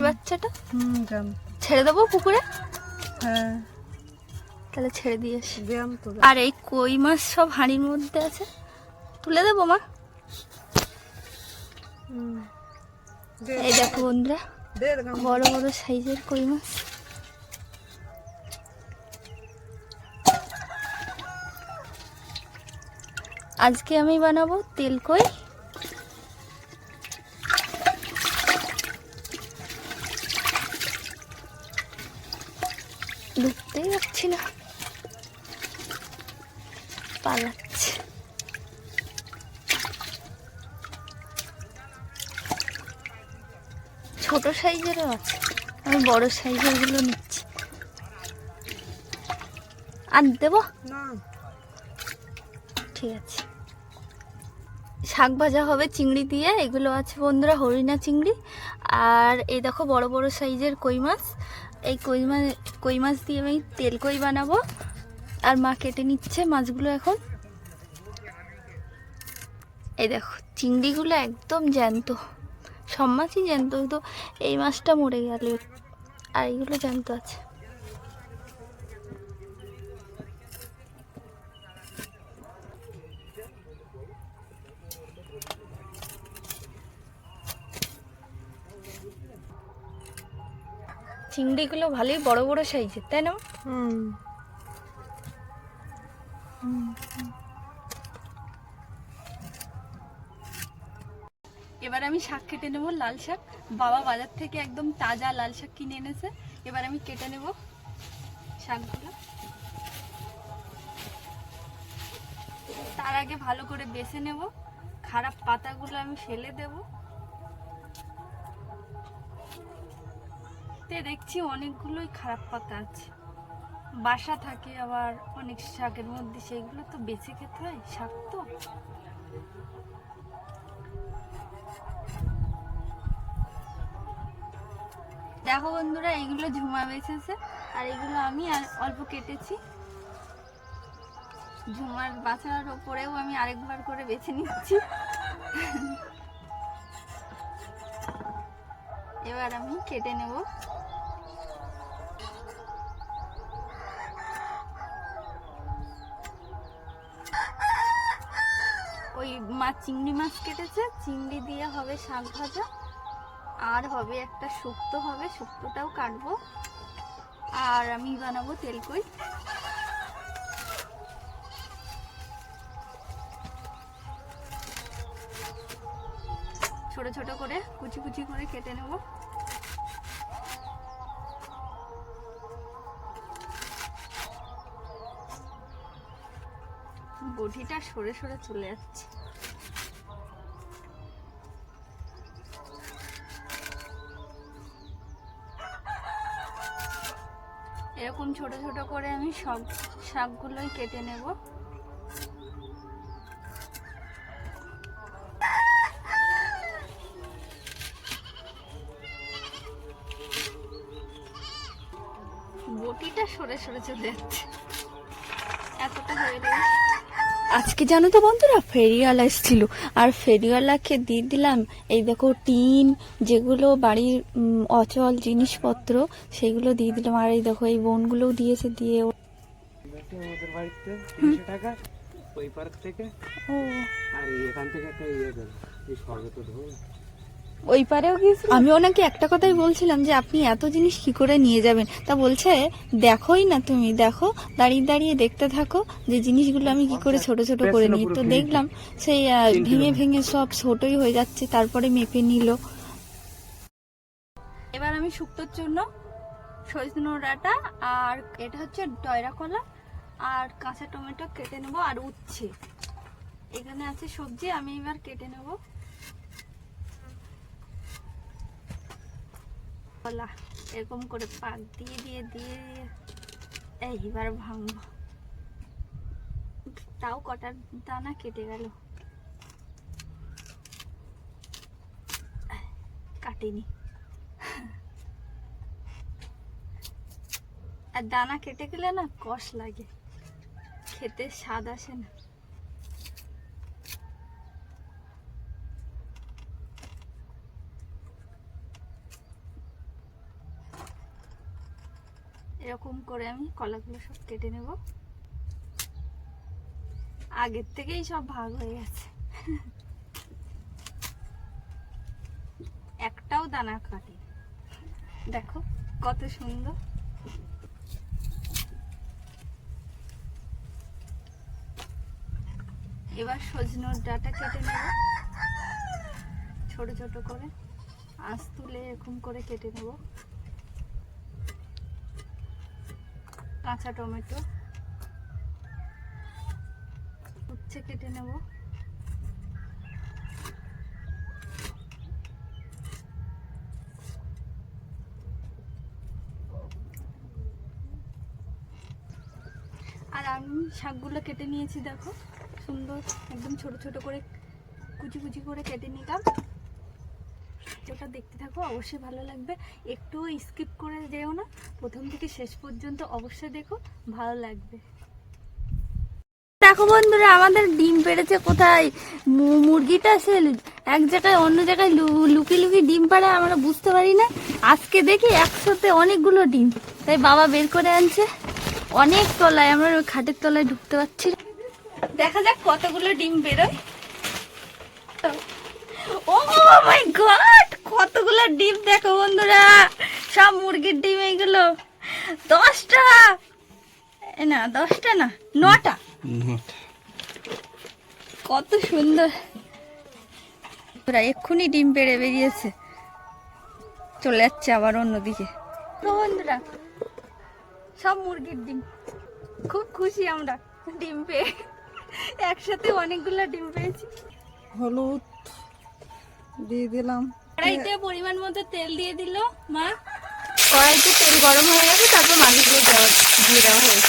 এই বাচ্চাটা? ছেড়ে দেবো পুকুরে? হ্যাঁ। তাহলে ছেড়ে দিয়ে আর এই কই মাছ সব হাঁড়ির মধ্যে আছে? তুলে দেবো মা? এই দেখো বন্ধুরা বড় বড় সাইজের কই মাছ। আজকে আমি বানাবো তেল কই? ঢুকতেই পারছি না। পালাচ্ছে। ছোট সাইজেরও আছে। আমি বড় সাইজেরগুলো নিচ্ছি। আর দেবো? ঠিক আছে। শাক ভাজা হবে চিংড়ি দিয়ে এগুলো আছে বন্ধুরা হরিণা চিংড়ি। আর এই দেখো বড় বড় সাইজের কই মাছ। এই কই মাছ কই মাছ দিয়ে আমি তেল কই বানাবো? আর মা কেটে নিচ্ছে মাছগুলো এখন। এই দেখো, চিংড়িগুলো একদম জ্যান্ত। সব মাছই জ্যান্ত তো এই মাছটা মরে গেল। আর এইগুলো জ্যান্ত আছে। চিংড়িগুলো ভালোই বড় বড় সাইজের তাই না? এবার আমি শাক কেটে নেব লাল শাক। বাবা বাজার থেকে একদম তাজা লাল শাক কিনে এনেছে। এবার আমি কেটে নেব শাকগুলো। তার আগে ভালো করে বেছে নেব। খারাপ পাতাগুলো আমি ফেলে দেব। তে দেখছি অনেকগুলোই খারাপ পাতা আছে। বাসা থাকে আবার অনেক শাকের মধ্যে, সেইগুলো তো বেছে খেতে হয়, শাক তো। দেখো বন্ধুরা এইগুলো ঝুমা বেছেছে আর এগুলো আমি আর অল্প কেটেছি। ঝুমার বাছার ওপরেও আমি আরেকবার করে বেছে নিচ্ছি। এবার আমি কেটে নেব। মাছ চিংড়ি মাছ কেটেছে, চিংড়ি দিয়ে হবে শাক ভাজা, আর হবে একটা শুক্তো হবে, শুক্তোটাও কাটবো, আর আমি বানাবো তেলকই। ছোট ছোট করে, কুচি কুচি করে কেটে নেব। বটিটা সরে সরে চলে যাচ্ছে ছোট ছোট করে আমি সব শাকগুলোই কেটে নেব। বটিটা সরে সরে চলে যাচ্ছে। এতটা হয়ে গেলে আজকে জানো তো বন্ধুরা ফেরিওয়ালা এসেছিল। আর ফেরিওয়ালাকে দিয়ে দিলাম এই দেখো টিন যেগুলো বাড়ির অচল জিনিসপত্র সেগুলো দিয়ে দিলাম। আর এই দেখো এই বোনগুলোও দিয়েছে দিয়ে টাকা ওই পার্ক থেকে? ও। আর এখান থেকে একটা ইয়ে দেবে এই ওই পারেও গিয়েছিল আমি ওনাকে একটা কথাই বলছিলাম যে আপনি এত জিনিস কি করে নিয়ে যাবেন? তা বলছে দেখোই না তুমি দেখো দাঁড়িয়ে দাঁড়িয়ে দেখতে থাকো যে জিনিসগুলো আমি কি করে ছোট ছোট করে নিই। তো দেখলাম সেই ভেঙে ভেঙে সব ছোটই হয়ে যাচ্ছে তারপরে মেপে নিল। এবার আমি শুক্তোর জন্য সজনো ডাঁটা আর এটা হচ্ছে ডয়রা কলা আর কাঁচা টমেটো কেটে নেব আর উচ্ছে। এখানে আছে সবজি আমি এবার কেটে নেব। কলা এরকম করে পাক দিয়ে দিয়ে দিয়ে দিয়ে। এইবার ভাঙবো। তাও কটার দানা কেটে গেল। কাটিনি। আর দানা কেটে গেলে না কষ লাগে। খেতে স্বাদ আসে না। এরকম করে আমি কলাগুলো সব কেটে নেব। আগের থেকেই সব ভাগ হয়ে গেছে। একটাও দানা কাটি। দেখো কত সুন্দর। এবার সজনোর ডাটা কেটে নেব। ছোট ছোট করে আঁশ তুলে এরকম করে কেটে নেব। কাঁচা টমেটো। উচ্ছে কেটে নেব। আর আমি শাকগুলো কেটে নিয়েছি, দেখো। সুন্দর, একদম ছোট ছোট করে, কুচি কুচি করে কেটে নিলাম। ওটা দেখতে থাকো, অবশ্যই ভালো লাগবে। একটু স্কিপ করে যেও না, প্রথম থেকে শেষ পর্যন্ত অবশ্যই দেখো, ভালো লাগবে। দেখো বন্ধুরা, আমাদের ডিম পেড়েছে কোথায়? মুরগিটা সে এক জায়গায় অন্য জায়গায় লুকি লুকি ডিম পাড়ে, আমরা বুঝতে পারি না। আজকে দেখি একসাথে অনেকগুলো ডিম। তাই বাবা বের করে আনছে। অনেক তলায়, আমরা ওই খাটের তলায় ঢুকতে পারছি। দেখা যাক কতগুলো ডিম বেরোয়। Oh my God! কতগুলো ডিম দেখো বন্ধুরা। সব মুরগির ডিম এইগুলো দশটা। না দশটা না নটা। কত সুন্দর। ওরা এক্ষুনি ডিম পেড়ে বেরিয়েছে। চলে যাচ্ছে আবার অন্যদিকে। তো বন্ধুরা সব মুরগির ডিম। খুব খুশি আমরা ডিম পেয়ে। একসাথে অনেকগুলো ডিম পেয়েছি। হলুদ দিয়ে দিলাম। কড়াইতে পরিমাণ মতো তেল দিয়ে দিল, মা। কড়াইতে তেল গরম হয়ে গেছে, তারপর মাছগুলো দিয়ে দেওয়া হয়েছে।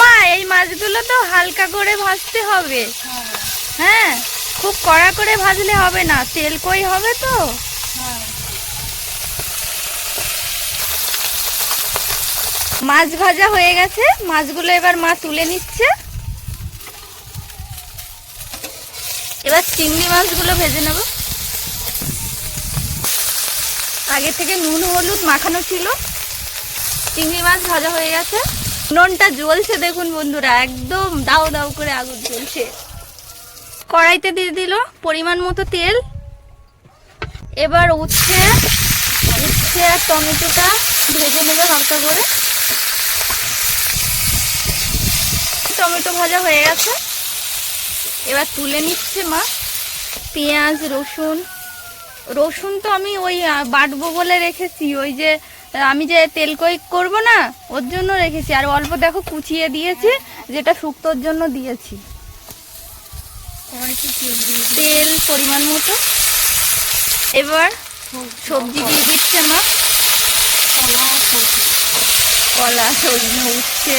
মা, এই মাছগুলো তো হালকা করে ভাজতে হবে। হ্যাঁ খুব কড়া করে ভাজলে হবে না, তেল কই হবে তো? মাছ ভাজা হয়ে গেছে, মাছগুলো এবার মা তুলে নিচ্ছে। এবার চিংড়ি মাছগুলো ভেজে নেব। আগে থেকে নুন, হলুদ মাখানো ছিল। চিংড়ি মাছ ভাজা হয়ে গেছে। নুনটা জ্বলছে দেখুন বন্ধুরা, একদম দাও দাও করে আগুন জ্বলছে। কড়াইতে দিয়ে দিল পরিমাণ মতো তেল। এবার উচ্ছে উচ্ছে আর টমেটোটা ভেজে নেবে হালকা করে। টমেটো ভাজা হয়ে গেছে। এবার তুলে নিচ্ছে মা। পেঁয়াজ, রসুন রসুন তো আমি ওই বাটবো বলে রেখেছি। ওই যে আমি যে তেল কই করব না, ওর জন্য রেখেছি। আর অল্প দেখো কুচিয়ে দিয়েছি, যেটা শুক্তোর জন্য দিয়েছি। তেল পরিমাণ মতো। এবার সবজি দিয়ে দিচ্ছে মা। কলা সজনে উঠছে।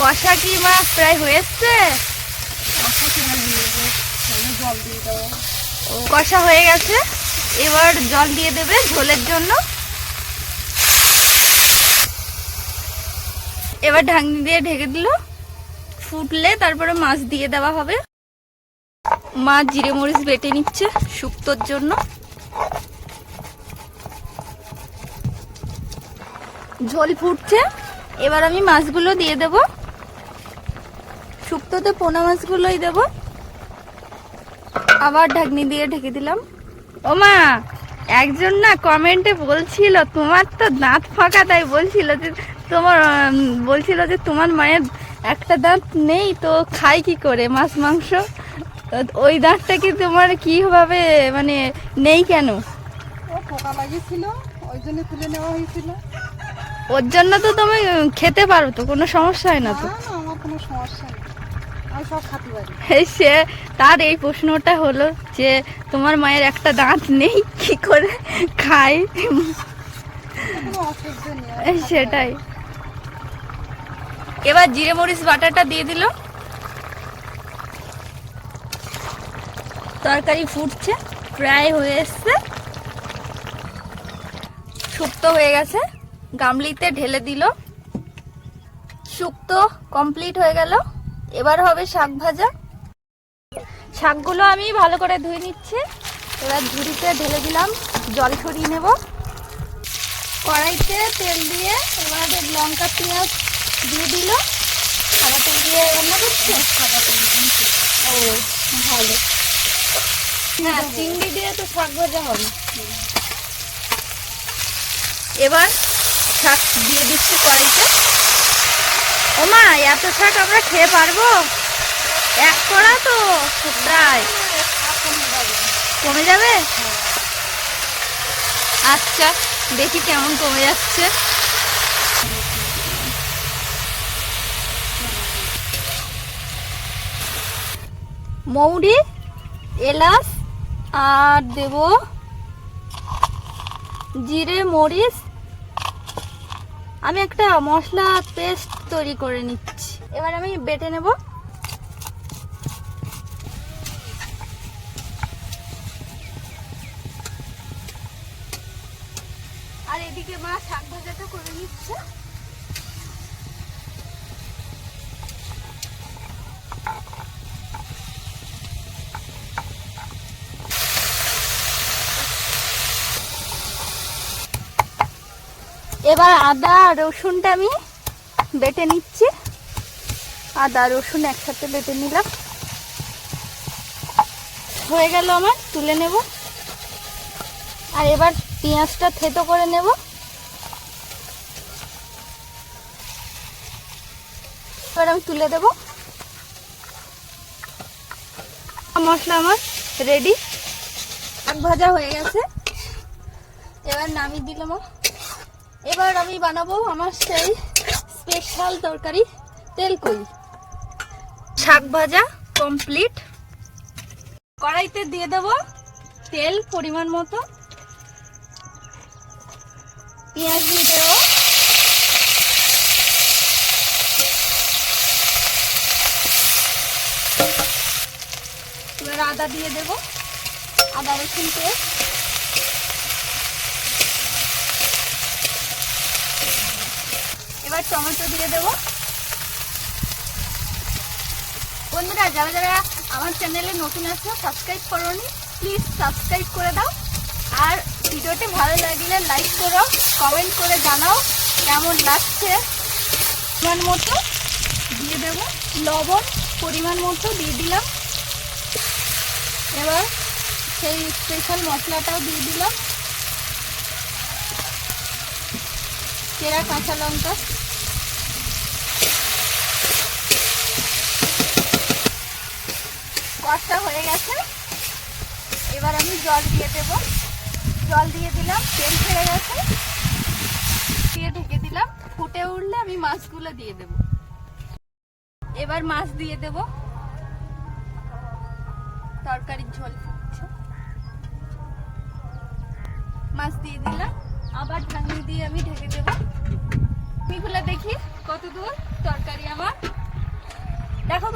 কষা কি মাছ প্রায় হয়েছে? কষা হয়ে গেছে। এবার জল দিয়ে দেবে ঝোলের জন্য। এবার ঢাকনি দিয়ে ঢেকে দিল। ফুটলে তারপরে মাছ দিয়ে দেওয়া হবে। মাছ জিরে মরিচ বেটে নিচ্ছে শুক্তোর জন্য। ঝোল ফুটছে। এবার আমি মাছগুলো দিয়ে দেব। শুক্তোতে পোনা মাছগুলোই দেব। আবার ঢাকনি দিয়ে ঢেকে দিলাম। ও মা একজন না কমেন্টে বলছিল তোমার তো দাঁত ফাঁকা। তাই বলছিল যে তোমার বলছিল যে তোমার মায়ের একটা দাঁত নেই তো খায় কি করে মাছ মাংস? ওই দাঁতটা কি তোমার কীভাবে মানে নেই কেন? ও পোকা লাগিয়েছিল ওই জন্য তুলে নেওয়া হয়েছিল। ওর জন্য তো তুমি খেতে পারো তো কোনো সমস্যা হয় না তো? না আমার কোনো সমস্যা নেই। সে তার এই প্রশ্নটা হলো যে তোমার মায়ের একটা দাঁত নেই কি করে খায়? সেটাই। এবার জিরে মরিচ বাটাটা দিয়ে দিল। তরকারি ফুটছে প্রায় হয়ে এসছে। শুক্তো হয়ে গেছে গামলিতে ঢেলে দিল। শুক্তো কমপ্লিট হয়ে গেল। এবার হবে শাক ভাজা। শাকগুলো আমি ভালো করে ধুয়ে নিচ্ছি। এবার ঝুড়িতে ঢেলে দিলাম, জল ছড়িয়ে নেব। কড়াইতে তেল দিয়ে এবার লঙ্কা, পেঁয়াজ দিয়ে দিল। সাদা তেল দিয়ে রান্না করছে? ও, ভালো। হ্যাঁ চিংড়ি দিয়ে তো শাক ভাজা হবে। এবার শাক দিয়ে দিচ্ছি কড়াইতে। ও মা এত শাক আমরা খেয়ে পারব? এক কড়া তো প্রায় কমে যাবে? আচ্ছা দেখি কেমন কমে যাচ্ছে। মৌরি, এলাচ, আর দেব জিরে, মরিচ। আমি একটা মশলা পেস্ট তৈরি করে নিচ্ছি। এবার আমি বেটে নেব। আর এদিকে মা শাক ভাজাটা করে নিচ্ছে। এবার আদা রসুনটা আমি বেটে নিচ্ছি। আদা, রসুন একসাথে বেটে নিলাম। হয়ে গেল আমার, তুলে নেব। আর এবার পেঁয়াজটা থেতো করে নেব। এবার আমি তুলে দেব। মশলা আমার রেডি শাক ভাজা হয়ে গেছে। এবার নামিয়ে দিলাম। এবার আমি বানাবো আমার সেই স্পেশাল তরকারি তেল কই? শাক ভাজা কমপ্লিট। কড়াইতে দিয়ে দেব তেল পরিমাণ মতো। পেঁয়াজ দিয়ে দেবো। এবার আদা দিয়ে দেবো। আদা রসুন পেস্ট এবার টমেটো দিয়ে দেবো। বন্ধুরা, যারা যারা আমার চ্যানেলে নতুন আছো সাবস্ক্রাইব করোনি প্লিজ সাবস্ক্রাইব করে দাও। আর ভিডিওটি ভালো লাগলে লাইক করো কমেন্ট করে জানাও কেমন লাগছে। পরিমাণ মতো দিয়ে দেব। লবণ পরিমাণ মতো দিয়ে দিলাম। এবার সেই স্পেশাল মশলাটাও দিয়ে দিলাম। চেরা কাঁচা লঙ্কা? কষা হয়ে গেছে। এবার আমি জল দিয়ে দেব। জল দিয়ে দিলাম, তেল ছেড়ে গেছে। দিয়ে ঢেকে দিলাম। ফুটে উঠলে আমি মাছগুলো দিয়ে দেব। এবার মাছ দিয়ে দেব। তরকারির ঝোল মাছ দিয়ে দিলাম। আবার ঢাকনি দিয়ে আমি ঢেকে দেব।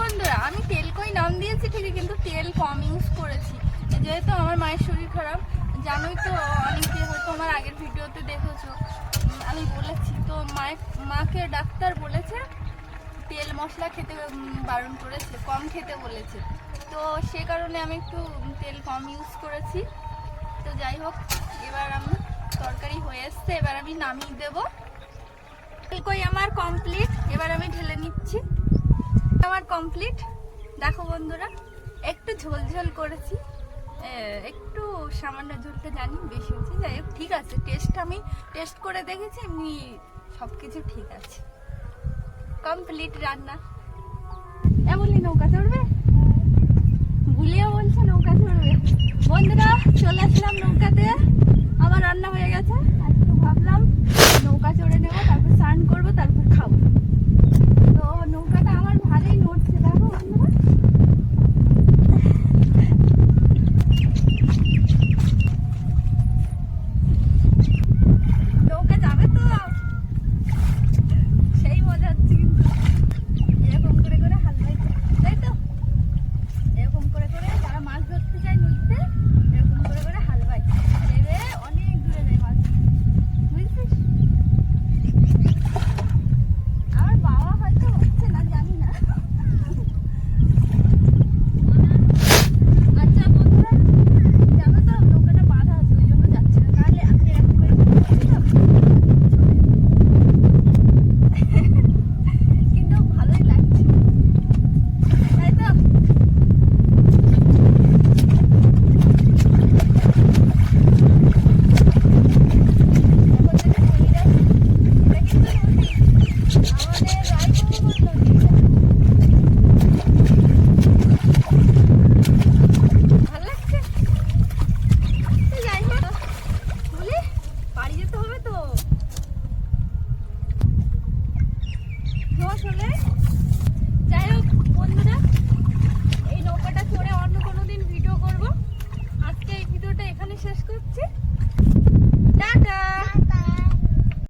বন্ধুরা, আমি তেল কই নাম দিয়েছি ঠিকই, কিন্তু তেল কম ইউজ করেছি। যেহেতু আমার মায়ের শরীর খারাপ, জানোই তো, অনেকে হয়তো আমার আগের ভিডিওতে দেখেছ। আমি বলেছি তো, মায়ের, মাকে ডাক্তার বলেছে, তেল মশলা খেতে বারণ করেছে, কম খেতে বলেছে। তো সে কারণে আমি একটু তেল কম ইউজ করেছি। তো যাই হোক, এবার আমি তরকারি হয়ে এসছে, এবার আমি নামিয়ে দেবো। তেল কই আমার কমপ্লিট এবার আমি ঢেলে নিচ্ছি। আমার কমপ্লিট দেখো বন্ধুরা, একটু ঝোল ঝোল করেছি একটু সামান্য ঝোলটা জানি বেশি হচ্ছে যাই হোক, ঠিক আছে টেস্ট আমি টেস্ট করে দেখেছি, এমনি সব কিছু ঠিক আছে। কমপ্লিট রান্না। এ বলি নৌকা চড়বে বুলিয়া বলছে নৌকা চড়বে বন্ধুরা, চলে আসলাম নৌকাতে। আমার রান্না হয়ে গেছে।